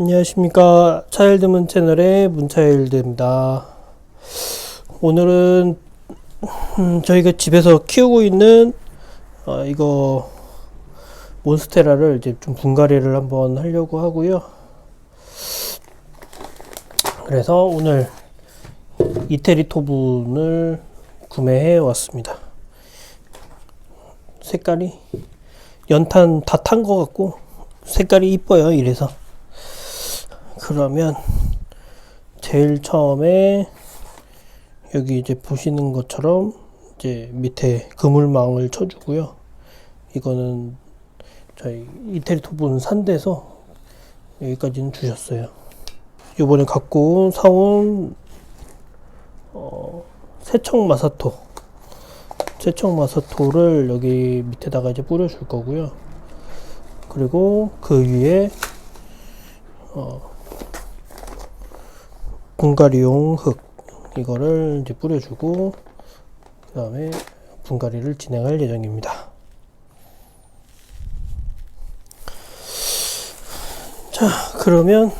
안녕하십니까. 차일드문 채널의 문차일드입니다. 오늘은 음, 저희가 집에서 키우고 있는 어, 이거 몬스테라를 이제 좀 분갈이를 한번 하려고 하고요. 그래서 오늘 이태리 토분을 구매해 왔습니다. 색깔이 연탄 다탄것 같고 색깔이 이뻐요 이래서 그러면 제일 처음에 여기 이제 보시는 것처럼 이제 밑에 그물망을 쳐주고요. 이거는 저희 이태리 토분 산대서 여기까지는 주셨어요. 요번에 갖고 사온 어, 세척 마사토 세척 마사토를 여기 밑에다가 이제 뿌려줄 거고요. 그리고 그 위에 어, 분갈이용 흙 이거를 이제 뿌려주고 그 다음에 분갈이를 진행할 예정입니다. 자 그러면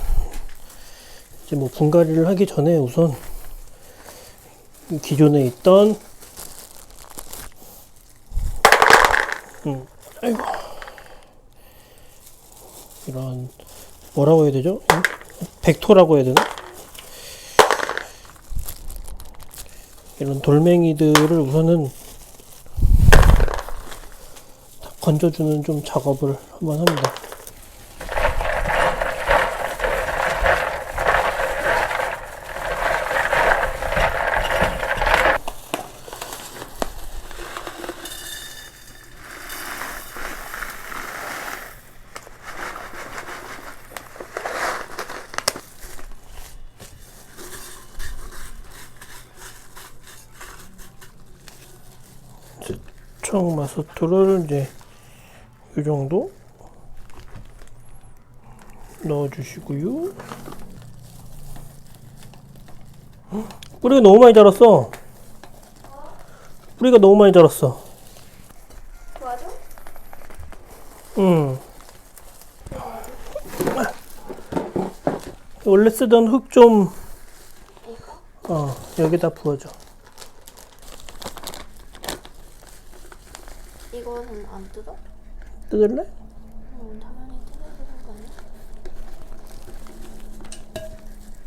이제 뭐 분갈이를 하기 전에 우선 이 기존에 있던 음 아이고 이런 뭐라고 해야 되죠? 백토라고 해야 되나? 이런 돌멩이들을 우선은 다 건져주는 좀 작업을 한번 합니다. 총 마스토를 이제 이 정도 넣어주시고요. 헉, 뿌리가 너무 많이 자랐어. 뿌리가 너무 많이 자랐어. 응. 원래 쓰던 흙 좀? 어, 여기다 부어줘. 이거는 안 뜯어? 뜯을래? 음, 당연히 뜯어야 되는 거 아니야?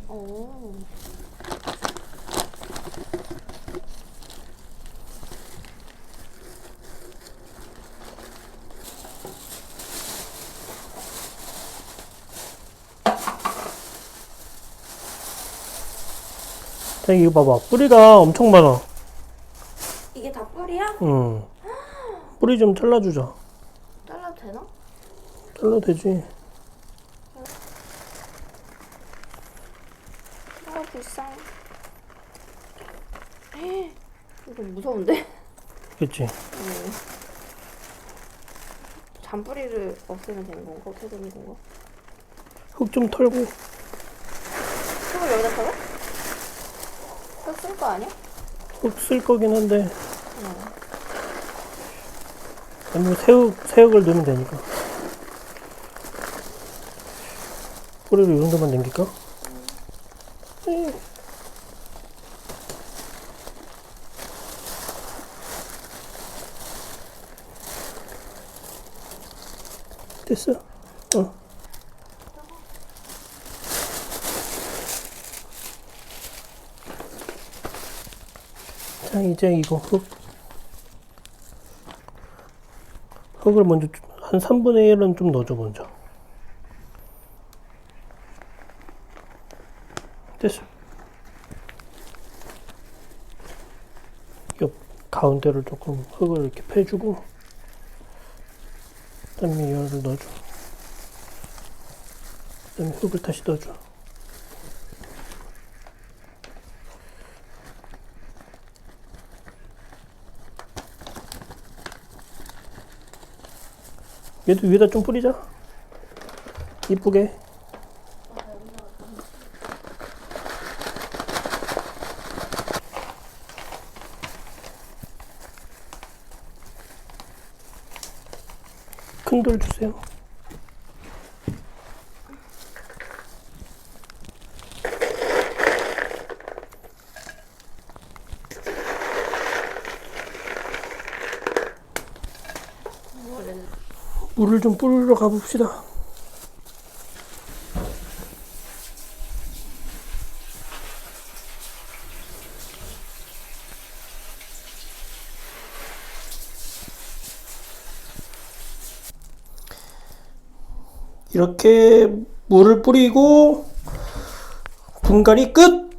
오. 자, 이거 봐봐. 뿌리가 엄청 많아. 이게 다 뿌리야? 응. 뿌리 좀 잘라주자. 잘라도 되나? 잘라도 되지. 아, 불쌍. 이거 무서운데? 그치? 음. 잔뿌리를 없애면 되는 건가? 어떻게 되는 건가? 흙 좀 털고. 흙을 여기다 털어? 흙쓸 거 아니야? 흙 쓸 거긴 한데. 응. 아니면 새흙, 새흙을 넣으면 되니까. 뿌리를 이 정도만 남길까? 음. 됐어. 어. 자, 이제 이거 흙. 흙을 먼저 좀- 한 3분의 1은 좀 넣어줘 먼저 됐어 옆 가운데를 조금 흙을 이렇게 패주고 그 다음에 이거를 넣어줘. 그 다음에 흙을 다시 넣어줘 얘도 위에다 좀 뿌리자. 이쁘게. 큰 돌 주세요. 물을 좀 뿌리러 가봅시다. 이렇게 물을 뿌리고 분갈이 끝!